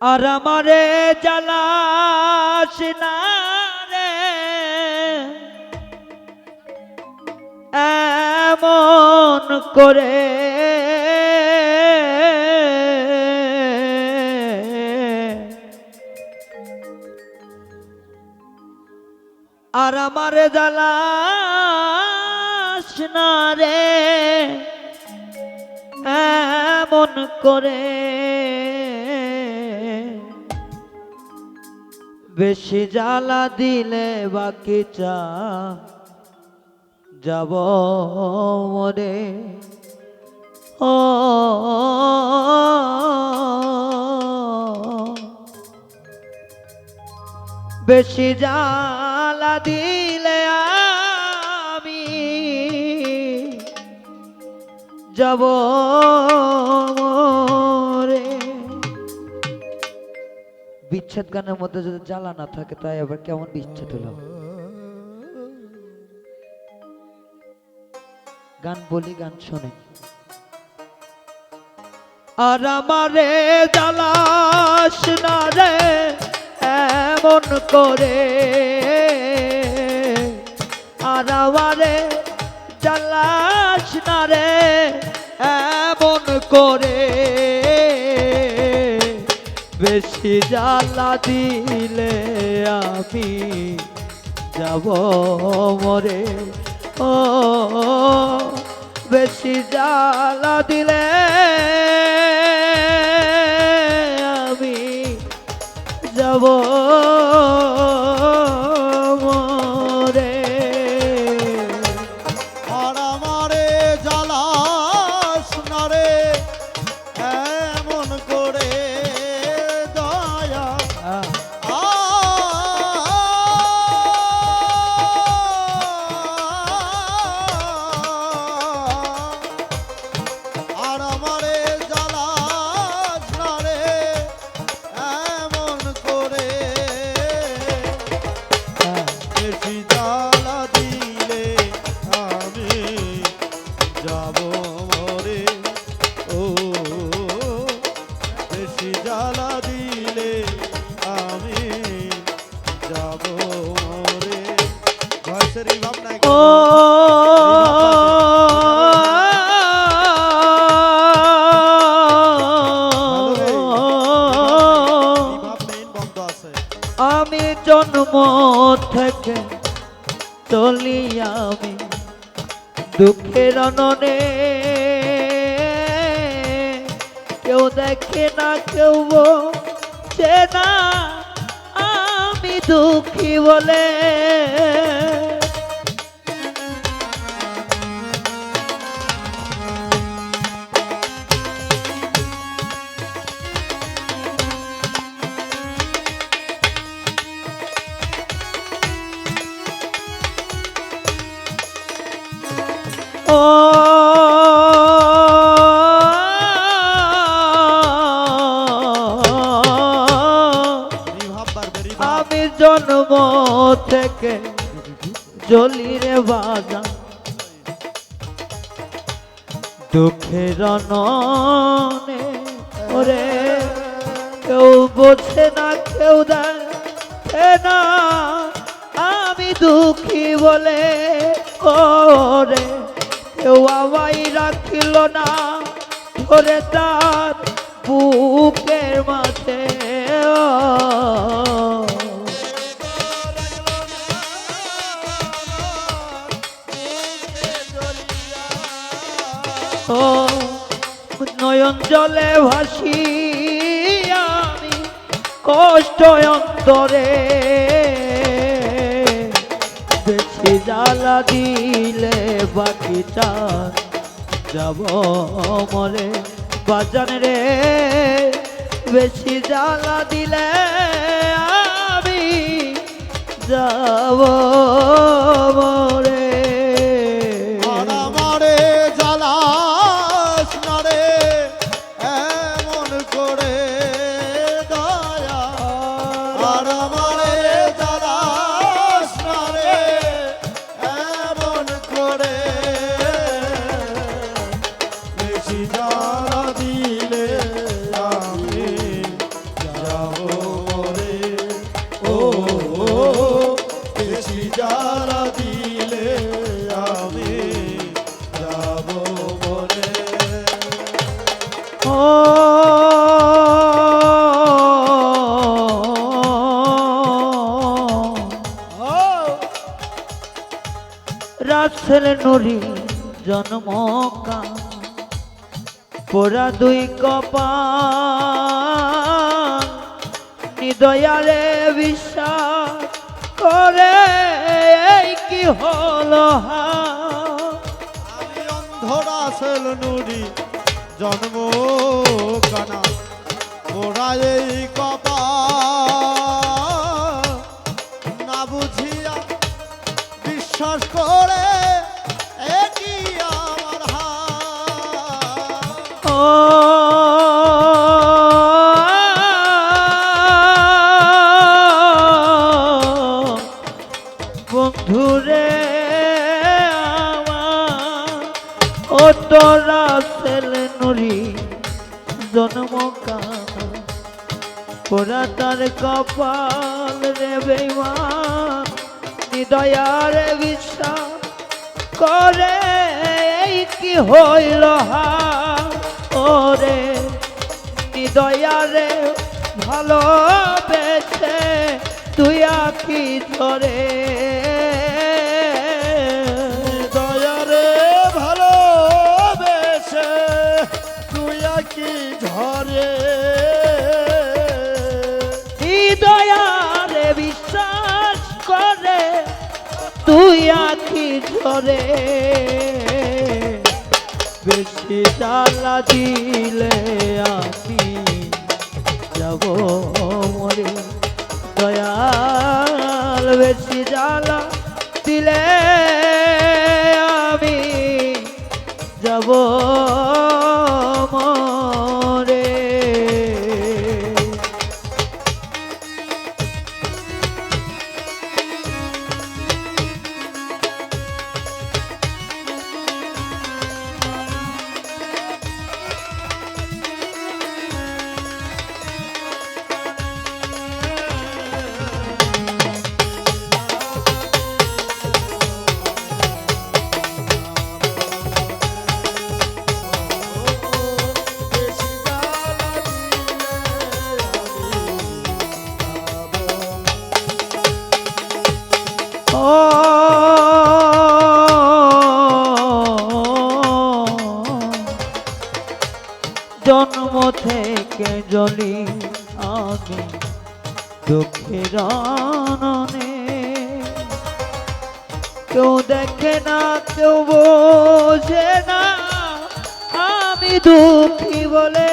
আর আমারে জ্বালাস না রে। এমন করে আর আমারে জ্বালাস না রে। এমন করে বেশি জ্বালা দিলে বাকি চা যাব মরে। ও। বেশি জ্বালা দিলে আমি যাব বিচ্ছেদ গানের মধ্যে যদি জ্বালা না থাকে, তাই আবার কেমন বিচ্ছেদ হলো? গান বলি, গান শোনে। আর আমারে জ্বালাস না রে, এমন করে। আর আমারে জ্বালাস না রে, এমন করে। বেশি জ্বালা দিলে আমি যাব মরে। ও বেশি জ্বালা দিলে ও আমি জন্ম থেকে চলি আমি দুঃখের অননে। কেউ দেখে না কেউ বোঝে না আমি দুঃখী বলে জলি রে বাজা। দুঃখের ননে কেউ বোঝে না, কেউ দেখে না। আমি দুঃখী বলে, ওরে, কেউ আমায় রাখিল না। ধরে তার বুকের মাঝে নয়ন জলে ভাসি আমি কষ্ট অন্তরে বেশি জ্বালা দিলে বাকিটা যাব মরে বাজান রে। বেশি জ্বালা দিলে আমি যাব ছেলে নুরি জন্ম পোড়া দুই কপাল নিদয়ারে বিশ্বাস করে কি হলো? আমি অন্ধরা সেল নুরি জন্ম কানা ওরা এই কপা জন্ম তার কপাল রে বেমান হৃদয়ারে বিশ্বাস করে কি হইল ওরে হৃদয়ারে ভালোবেসে তুই আখি ধরে। ধরে বেশি জ্বালা দিলে আমি যাব মরে। দয়াল বেশি জ্বালা দিলে আমি যাব থেকে জলি আমি দুঃখের আননে কেউ দেখে না কেউ বোঝে না। আমি দুঃখী বলে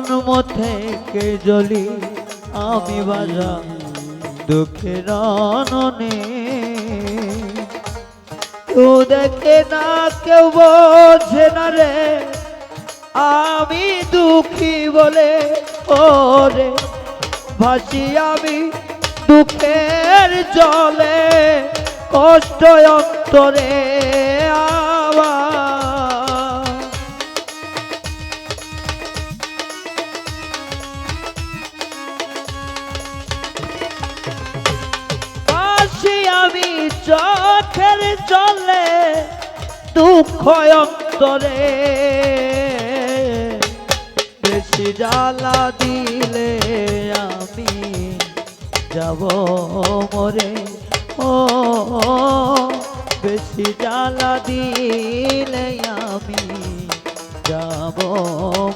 জন্ম থেকে জলি আমি বাজা দুঃখের অননে তো দেখে না কেউ বোঝে না রে, আমি দুঃখী বলে। ওরে ভাসি আমি দুঃখের জলে, কষ্ট অন্তরে। চোখের জলে দুঃখ অন্তরে। বেশি জ্বালা দিলে আমি যাব মরে। ও, বেশি জ্বালা দিলে আমি যাব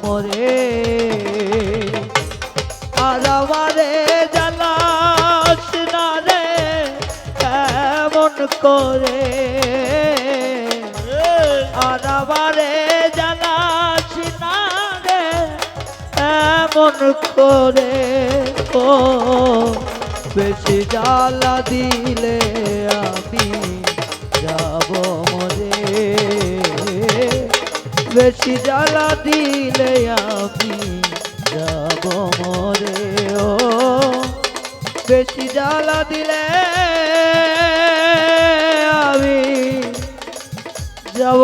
মরে। আর করে। আর আমারে জ্বালাস না রে, এমন করে। ও, বেশি জ্বালা দিলে আমি যাব মরে। বেশি জ্বালা দিলে আমি যাব মরে। ও, বেশি জ্বালা দিলে যাব